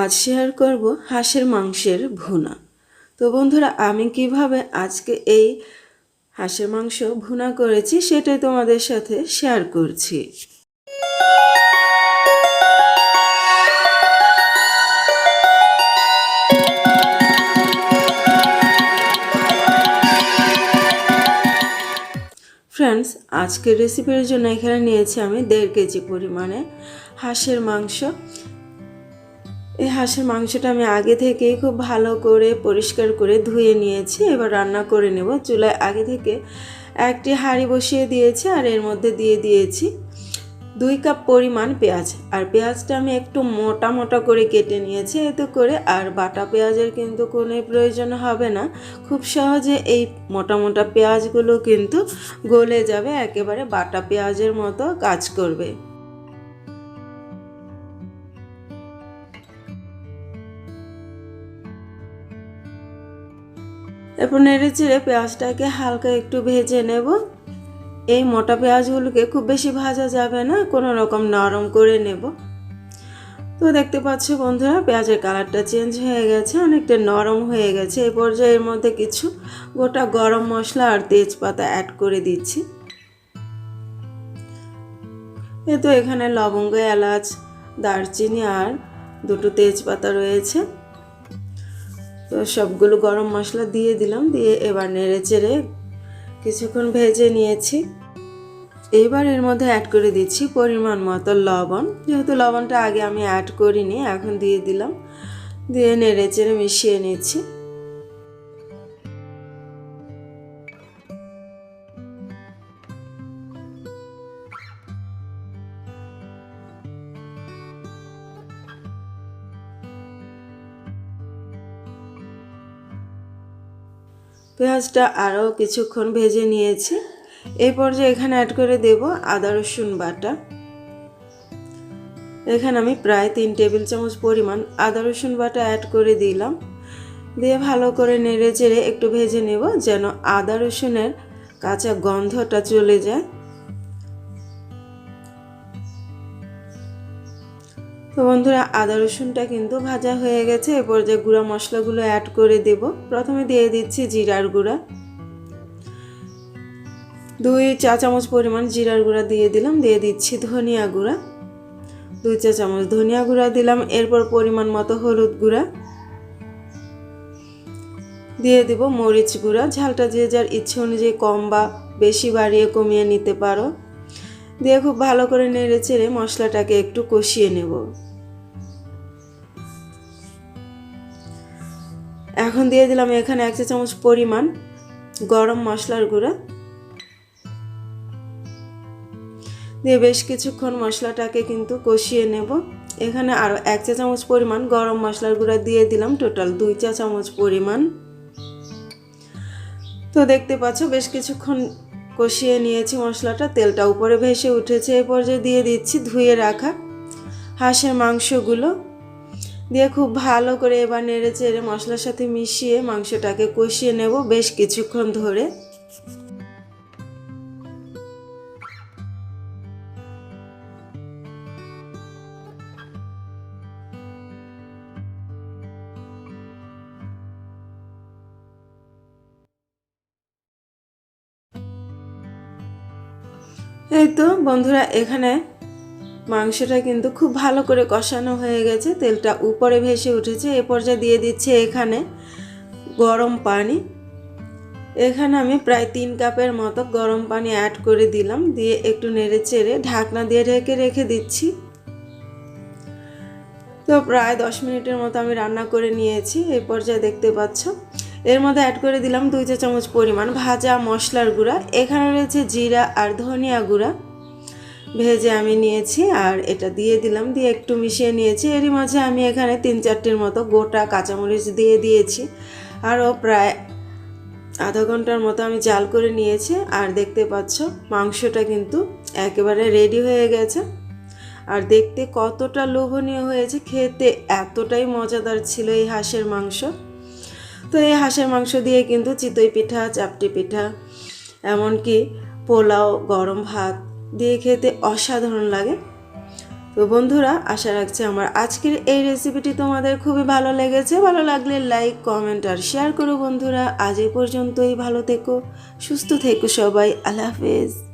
আজ শেয়ার করব হাঁসের মাংসের ভুনা। তো বন্ধুরা, আমি কীভাবে আজকে এই হাঁসের মাংস ভুনা করেছি সেটাই তোমাদের সাথে শেয়ার করছি। ফ্রেন্ডস আজকের রেসিপির জন্য এখানে নিয়েছি আমি দেড় কেজি পরিমাণে হাঁসের মাংস। এই হাঁসের মাংসটা আমি আগে থেকেই খুব ভালো করে পরিষ্কার করে ধুয়ে নিয়েছি। এবার রান্না করে নেব। চুলায় আগে থেকে একটি হাঁড়ি বসিয়ে দিয়েছি আর এর মধ্যে দিয়ে দিয়েছি দুই কাপ পরিমাণ পেঁয়াজ। আর পেঁয়াজটা আমি একটু মোটা মোটা করে কেটে নিয়েছি। এতে করে আর বাটা পেঁয়াজের কিন্তু কোনো প্রয়োজন হবে না। খুব সহজে এই মোটা মোটা পেঁয়াজগুলো কিন্তু গলে যাবে। একেবারে বাটা পেঁয়াজের মতো কাজ করবে। এরপর নেড়ে চেড়ে পেঁয়াজটাকে হালকা একটু ভেজে নেব। এই মোটা পেঁয়াজগুলোকে খুব বেশি ভাজা যাবে না, কোনো রকম নরম করে নেব। তো দেখতে পাচ্ছ বন্ধুরা, পেঁয়াজের কালারটা চেঞ্জ হয়ে গেছে, অনেকটা নরম হয়ে গেছে। এই পর্যায়ে এর মধ্যে কিছু গোটা গরম মশলা আর তেজপাতা অ্যাড করে দিচ্ছি। এ তো এখানে লবঙ্গ, এলাচ, দারচিনি আর দুটো তেজপাতা রয়েছে। তো সবগুলো গরম মশলা দিয়ে দিলাম, দিয়ে এবার নেড়ে চেড়ে কিছুক্ষণ ভেজে নিয়েছি। এবার এর মধ্যে অ্যাড করে দিচ্ছি পরিমাণ মতো লবণ। যেহেতু লবণটা আগে আমি অ্যাড করিনি, এখন দিয়ে দিলাম। দিয়ে নেড়ে চেড়ে মিশিয়ে নিচ্ছি। পেঁয়াজটা আরও কিছুক্ষণ ভেজে নিয়েছি। এই পর্যায়ে এখানে অ্যাড করে দেব আদা, রসুন বাটা। এখানে আমি প্রায় তিন টেবিল চামচ পরিমাণ আদা, রসুন বাটা অ্যাড করে দিলাম। দিয়ে ভালো করে নেড়ে চেড়ে একটু ভেজে নেব যেন আদা, রসুনের কাঁচা গন্ধটা চলে যায়। তো বন্ধুরা, আদা রসুনটা কিন্তু ভাজা হয়ে গেছে। এরপর যে গুঁড়া মশলাগুলো অ্যাড করে দেব, প্রথমে দিয়ে দিচ্ছি জিরার গুঁড়া। দুই চা চামচ পরিমাণ জিরার গুঁড়া দিয়ে দিলাম, দিয়ে দিচ্ছি ধনিয়া গুঁড়া। দুই চা চামচ ধনিয়া গুঁড়া দিলাম, এরপর পরিমাণ মতো হলুদ গুঁড়া। দিয়ে দিব মরিচ গুঁড়া, ঝালটা যে যার ইচ্ছে অনুযায়ী কম বা বেশি বাড়িয়ে কমিয়ে নিতে পারো। দিয়ে খুব ভালো করে নেড়ে চেড়ে মশলাটাকে একটু কষিয়ে নেব। এখন দিয়ে দিলাম এখানে এক চা চামচ পরিমাণ গরম মশলার গুঁড়া। দিয়ে বেশ কিছুক্ষণ মশলাটাকে কিন্তু কষিয়ে নেব। এখানে আরও এক চা চামচ পরিমাণ গরম মশলার গুঁড়া দিয়ে দিলাম, টোটাল দুই চা চামচ পরিমাণ। তো দেখতে পাচ্ছ, বেশ কিছুক্ষণ কষিয়ে নিয়েছি মশলাটা, তেলটা উপরে ভেসে উঠেছে, এ পর্যায়ে দিয়ে দিচ্ছি ধুয়ে রাখা হাঁসের মাংসগুলো। দিয়ে খুব ভালো করে এবার নেড়ে চেড়ে মশলার সাথে মিশিয়ে মাংসটাকে কষিয়ে নেব বেশ কিছুক্ষণ ধরে। এই তো বন্ধুরা, এখানে মাংসটা কিন্তু খুব ভালো করে কষানো হয়ে গেছে। তেলটা উপরে ভেসে উঠেছে। এ পর্যায়ে দিয়ে দিচ্ছে এখানে গরম পানি। এখানে আমি প্রায় তিন কাপের মতো গরম পানি অ্যাড করে দিলাম। দিয়ে একটু নেড়ে চেড়ে ঢাকনা দিয়ে ঢেকে রেখে দিচ্ছি। তো প্রায় দশ মিনিটের মতো আমি রান্না করে নিয়েছি। এই পর্যায়ে দেখতে পাচ্ছ এর মধ্যে অ্যাড করে দিলাম দুই চা চামচ পরিমাণ ভাজা মশলার গুঁড়া। এখানে রয়েছে জিরা আর ধনিয়া গুঁড়া। ভেজে আমি নিয়েছি আর এটা দিয়ে দিলাম, দিয়ে একটু মিশিয়ে নিয়েছি। এরই মাঝে আমি এখানে তিন চারটির মতো গোটা কাঁচামরিচ দিয়ে দিয়েছি। আরও প্রায় আধা ঘণ্টার মতো আমি জাল করে নিয়েছি। আর দেখতে পাচ্ছ, মাংসটা কিন্তু একেবারে রেডি হয়ে গেছে। আর দেখতে কতটা লোভনীয় হয়েছে, খেতে এতটাই মজাদার ছিল এই হাঁসের মাংস। তো এই হাঁসের মাংস দিয়ে কিন্তু চিতই পিঠা, চাপটি পিঠা, এমনকি পোলাও, গরম ভাত দিয়ে খেতে অসাধারণ লাগে। তো বন্ধুরা, আশা রাখছি আমার আজকের এই রেসিপিটি তোমাদের খুবই ভালো লেগেছে। ভালো লাগলে লাইক কমেন্ট আর শেয়ার করো বন্ধুরা। আজ এই পর্যন্তই, ভালো থেকো, সুস্থ থেকো সবাই। আল্লাহ হাফেজ।